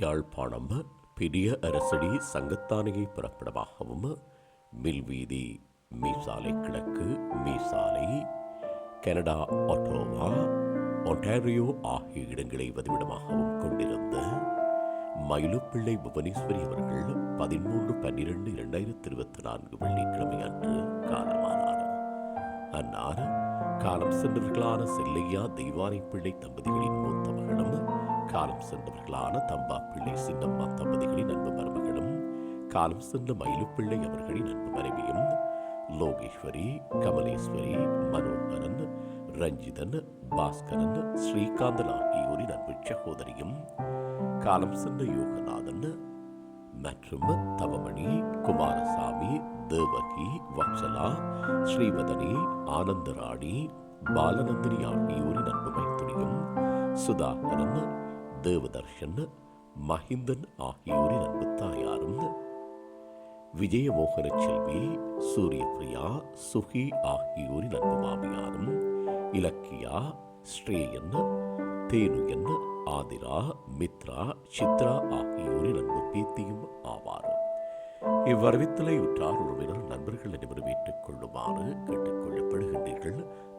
யாழ்ப்பாணம் பெரிய அரசடி சங்கத்தானையை புறப்படமாகவும் மில்வீதி மீசாலை கிழக்கு Meesalai Canada Ottawa Ontario ஆகிய இடங்களை வதிவிடமாகவும் கொண்டிருந்த மயிலுப்பிள்ளை புவனேஸ்வரி அவர்கள் பதிமூன்று பன்னிரெண்டு இரண்டாயிரத்தி இருபத்தி நான்கு வெள்ளிக்கிழமை அன்று காலமானார். அன்னார் காலம் சென்றவர்களான செல்லையா தெய்வானை பிள்ளை தம்பதிகளின் மூத்தவர். காலம் சென்றவர்களான தம்பா பிள்ளை சின்னம்மா தம்பதிகளின் அன்பு மருமகளும் காலம் சென்ற மயிலுப்பிள்ளை அவர்களின் அன்பு மனைவியும் லோகேஸ்வரி கமலேஸ்வரி மனோகரன் ரஞ்சிதன் பாஸ்கரன் ஸ்ரீகாந்தன் ஆகியோரின் அன்பு சகோதரியும் காலம் சென்ற யோகநாதன் மற்றும் தவமணி குமாரசாமி தேவகி வக்சலா ஸ்ரீவதனி ஆனந்தராணி பாலநந்தினி ஆகியோரின் அன்பு மைத்துனியும் சுதாகரன் தேவதர்ஷன் மஹிந்தன் ஆகியோரின் அன்பு தாயாரும் விஜயமோகன செல்வி சூரியபிரியா சுகி ஆகியோரின் அன்பு மாமியாரும் இலக்கியா ஸ்ரேயன் தேனுயன் ஆதிரா மித்ரா சித்ரா ஆகியோரின் அன்பு பேத்தியும் ஆவார் இவ்வரவித்தலை உற்றார் உறவினர் நண்பர்கள் அனைவரும் ஏற்றுக் கொள்ளுமாறு